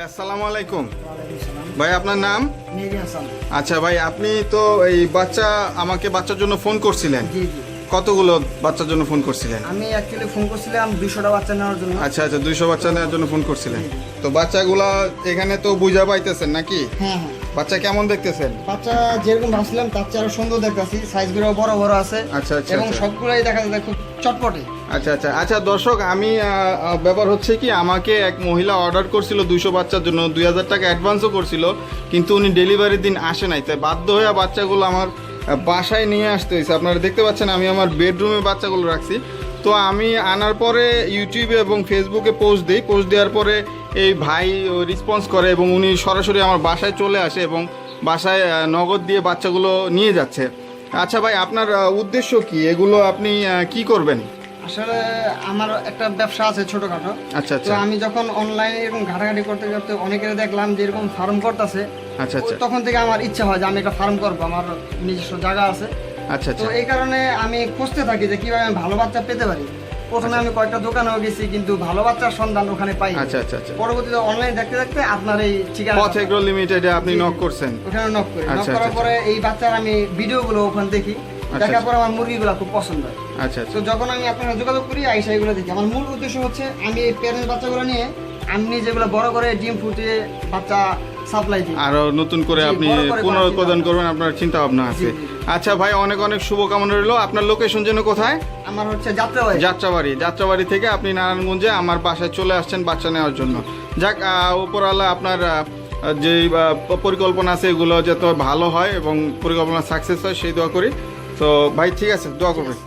আসসালামু আলাইকুম। ভাই আপনার নাম? আচ্ছা ভাই আপনি তো এই বাচ্চা আমাকে বাচ্চার জন্য ফোন করছিলেন। কতগুলো বাচ্চার জন্য ফোন করছিলেন? আমি অ্যাকচুয়ালি ফোন করছিলাম দুশোটা বাচ্চা নেওয়ার জন্য। আচ্ছা আচ্ছা দুইশো বাচ্চা নেওয়ার জন্য ফোন করছিলেন। তো বাচ্চাগুলা এখানে তো বুঝা পাইতেছেন নাকি? হ্যাঁ হ্যাঁ। বাচ্চা কেমন দেখতেছেন? বাচ্চা যেরকম ভাবছিলাম তার চেয়ে আরও সুন্দর দেখতেছি। সাইজগুলো বড় বড় আছে। আচ্ছা, আচ্ছা, এবং আচ্ছা। সবগুলোই দেখা যায় খুব চটপটে। আচ্ছা আচ্ছা। আচ্ছা দর্শক, আমি ব্যাপার হচ্ছে কি, আমাকে এক মহিলা অর্ডার করছিল দুইশো বাচ্চার জন্য, দুই হাজার টাকা অ্যাডভান্সও করছিল, কিন্তু উনি ডেলিভারির দিন আসে নাই। তাই বাধ্য হয়ে বাচ্চাগুলো আমার বাসায় নিয়ে আসতে হয়েছে। আপনারা দেখতে পাচ্ছেন, আমি আমার বেডরুমে বাচ্চাগুলো রাখছি। তো আমি আনার পরে ইউটিউবে এবং ফেসবুকে পোস্ট দিই। পোস্ট দেওয়ার পরে এই ভাই রেসপন্স করে এবং উনি সরাসরি আমার বাসায় চলে আসে এবং বাসায় নগদ দিয়ে বাচ্চাগুলো নিয়ে যাচ্ছে। আচ্ছা ভাই, আপনার উদ্দেশ্য কি? এগুলো আপনি কি করবেন? আসলে আমার একটা ব্যবসা আছে ছোটখাটো। আচ্ছা তো আচ্ছা আমি যখন অনলাইনে এরকম ঘাটাঘাটি করতে করতে অনেকের দেখলাম যে এরকম ফার্ম করতেছে আচ্ছা আচ্ছা। তখন থেকে আমার ইচ্ছা হয় যে আমি একটা ফার্ম করব আমার নিজস্ব জায়গা আছে। আচ্ছা তো আচ্ছা এই কারণে আমি খুঁজতে থাকি যে কীভাবে আমি ভালো বাচ্চা পেতে পারি। প্রথমে আমি কয়েকটা দোকানেও গেছি কিন্তু ভালো বাচ্চার সন্ধান ওখানে পাই আচ্ছা আচ্ছা আচ্ছা। পরবর্তীতে অনলাইন দেখতে দেখতে আপনার এই ঠিকানা পথ এগ্রো লিমিটেডে আপনি নক করছেন। ওখানে নক করি। নক আচ্ছা, করার আচ্ছা, পরে এই বাচ্চার আমি ভিডিওগুলো ওখানে দেখি। আচ্ছা, দেখার আচ্ছা। পরে আমার মুরগিগুলো খুব পছন্দ হয়। আচ্ছা আচ্ছা। তো যখন আমি আপনার যোগাযোগ করি আইসা এগুলো দেখি। আমার মূল উদ্দেশ্য হচ্ছে আমি এই প্যারেন্টস বাচ্চাগুলো নিয়ে আমি যেগুলো বড় করে ডিম ফুটিয়ে বাচ্চা সাপ্লাই দিই। আরও নতুন করে আপনি পুনরুৎপাদন করবেন আপনার চিন্তা ভাবনা আছে। আচ্ছা ভাই অনেক অনেক শুভকামনা রইল। আপনার লোকেশন যেন কোথায়? আমার হচ্ছে যাত্রা হয় যাত্রাবাড়ি। যাত্রাবাড়ি থেকে আপনি নারায়ণগঞ্জে আমার বাসায় চলে আসছেন বাচ্চা নেওয়ার জন্য। যাক উপরওয়ালা আপনার যে পরিকল্পনা আছে এগুলো যাতে ভালো হয় এবং পরিকল্পনা সাকসেস হয় সেই দোয়া করি। তো ভাই ঠিক আছে দোয়া করবেন।